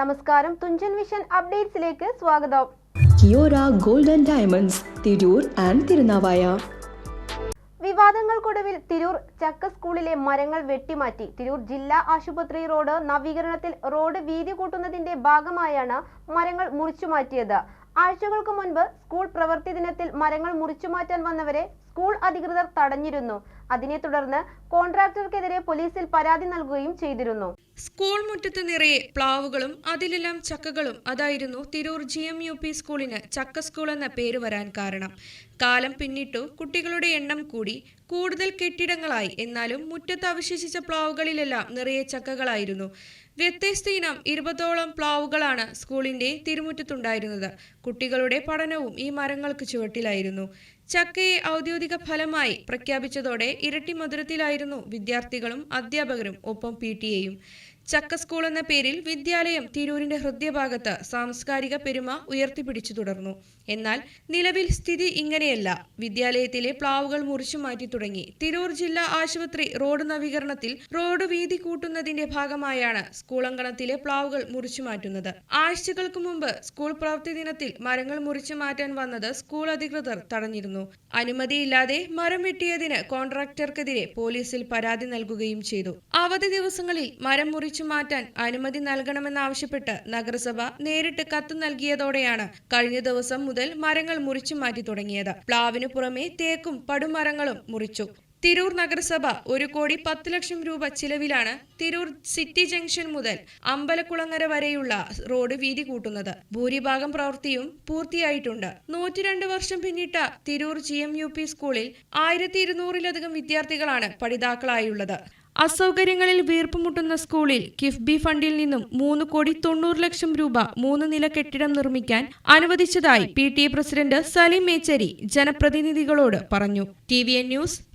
നമസ്കാരം. തുഞ്ചൻ വിഷൻ അപ്ഡേറ്റ്സിലേക്ക് സ്വാഗതം. Kiora golden diamonds Tirur and Tirunavaya. വിവാദങ്ങൾക്കൊടുവിൽ Tirur ചക്ക സ്കൂളിലെ മരങ്ങൾ വെട്ടിമാറ്റി. തിരൂർ ജില്ലാ ആശുപത്രി റോഡ് നവീകരണത്തിൽ റോഡ് വീതി കൂട്ടുന്നതിന്റെ ഭാഗമായാണ് മരങ്ങൾ മുറിച്ചുമാറ്റിയത്. ആഴ്ചകൾക്ക് മുൻപ് സ്കൂൾ പ്രവൃത്തി ദിനത്തിൽ മരങ്ങൾ മുറിച്ചു മാറ്റാൻ വന്നവരെ സ്കൂൾ അധികൃതർ തടഞ്ഞിരുന്നു. അതിനെ തുടർന്ന് കോൺട്രാക്ടർക്കെതിരെ പോലീസിൽ പരാതി നൽകുകയും ചെയ്തിരുന്നു. സ്കൂൾ മുറ്റത്ത് നിറയെ പ്ലാവുകളും അതിലെല്ലാം ചക്കകളും അതായിരുന്നു Tirur G M U P സ്കൂളിന് ചക്ക സ്കൂൾ എന്ന പേര് വരാൻ കാരണം. കാലം പിന്നിട്ടു കുട്ടികളുടെ എണ്ണം കൂടി കൂടുതൽ കെട്ടിടങ്ങളായി. എന്നാലും മുറ്റത്ത് അവശേഷിച്ച പ്ലാവുകളിലെല്ലാം നിറയെ ചക്കകളായിരുന്നു. വ്യത്യസ്ത ഇനം ഇരുപതോളം പ്ലാവുകളാണ് സ്കൂളിന്റെ തിരുമുറ്റത്തുണ്ടായിരുന്നത്. കുട്ടികളുടെ പഠനവും ഈ മരങ്ങൾക്ക് ചുവട്ടിലായിരുന്നു. ചക്കയെ ഔദ്യോഗിക ഫലമായി പ്രഖ്യാപിച്ചതോടെ ഇരട്ടി മധുരത്തിലായിരുന്നു വിദ്യാർത്ഥികളും അധ്യാപകരും ഒപ്പം പി ടി എയും. ചക്ക സ്കൂൾ എന്ന പേരിൽ വിദ്യാലയം തിരൂരിന്റെ ഹൃദയഭാഗത്ത് സാംസ്കാരിക പെരുമ ഉയർത്തിപ്പിടിച്ചു തുടർന്നു. എന്നാൽ നിലവിൽ സ്ഥിതി ഇങ്ങനെയല്ല. വിദ്യാലയത്തിലെ പ്ലാവുകൾ മുറിച്ചു മാറ്റി തുടങ്ങി. തിരൂർ ജില്ലാ ആശുപത്രി റോഡ് നവീകരണത്തിൽ റോഡ് വീതി കൂട്ടുന്നതിന്റെ ഭാഗമായാണ് സ്കൂൾ അങ്കണത്തിലെ പ്ലാവുകൾ മുറിച്ചു മാറ്റുന്നത്. ആഴ്ചകൾക്ക് മുമ്പ് സ്കൂൾ പ്രവൃത്തി ദിനത്തിൽ മരങ്ങൾ മുറിച്ചു മാറ്റാൻ വന്നത് സ്കൂൾ അധികൃതർ തടഞ്ഞിരുന്നു. അനുമതിയില്ലാതെ മരം വെട്ടിയതിന് കോൺട്രാക്ടർക്കെതിരെ പോലീസിൽ പരാതി നൽകുകയും ചെയ്തു. അവധി ദിവസങ്ങളിൽ മരം മുറിച്ചു മാറ്റാൻ അനുമതി നൽകണമെന്നാവശ്യപ്പെട്ട് നഗരസഭ നേരിട്ട് കത്ത് നൽകിയതോടെയാണ് കഴിഞ്ഞ ദിവസം മുതൽ മരങ്ങൾ മുറിച്ചു മാറ്റി തുടങ്ങിയത്. പ്ലാവിനു പുറമെ തേക്കും പടുമരങ്ങളും മുറിച്ചു. തിരൂർ നഗരസഭ ഒരു കോടി പത്ത് ലക്ഷം രൂപ ചിലവിലാണ് തിരൂർ സിറ്റി ജംഗ്ഷൻ മുതൽ അമ്പലക്കുളങ്ങര വരെയുള്ള റോഡ് വീതി കൂട്ടുന്നത്. ഭൂരിഭാഗം പ്രവൃത്തിയും പൂർത്തിയായിട്ടുണ്ട്. നൂറ്റിരണ്ട് വർഷം പിന്നിട്ട Tirur G M U P സ്കൂളിൽ ആയിരത്തി ഇരുന്നൂറിലധികം വിദ്യാർത്ഥികളാണ് പഠിതാക്കളായുള്ളത്. അസൗകര്യങ്ങളിൽ വീർപ്പുമുട്ടുന്ന സ്കൂളിൽ കിഫ്ബി ഫണ്ടിൽ നിന്നും മൂന്ന് കോടി തൊണ്ണൂറ് ലക്ഷം രൂപ മൂന്ന് നില കെട്ടിടം നിർമ്മിക്കാൻ അനുവദിച്ചതായി P T A president Salim Mecheri ജനപ്രതിനിധികളോട് പറഞ്ഞു. T V news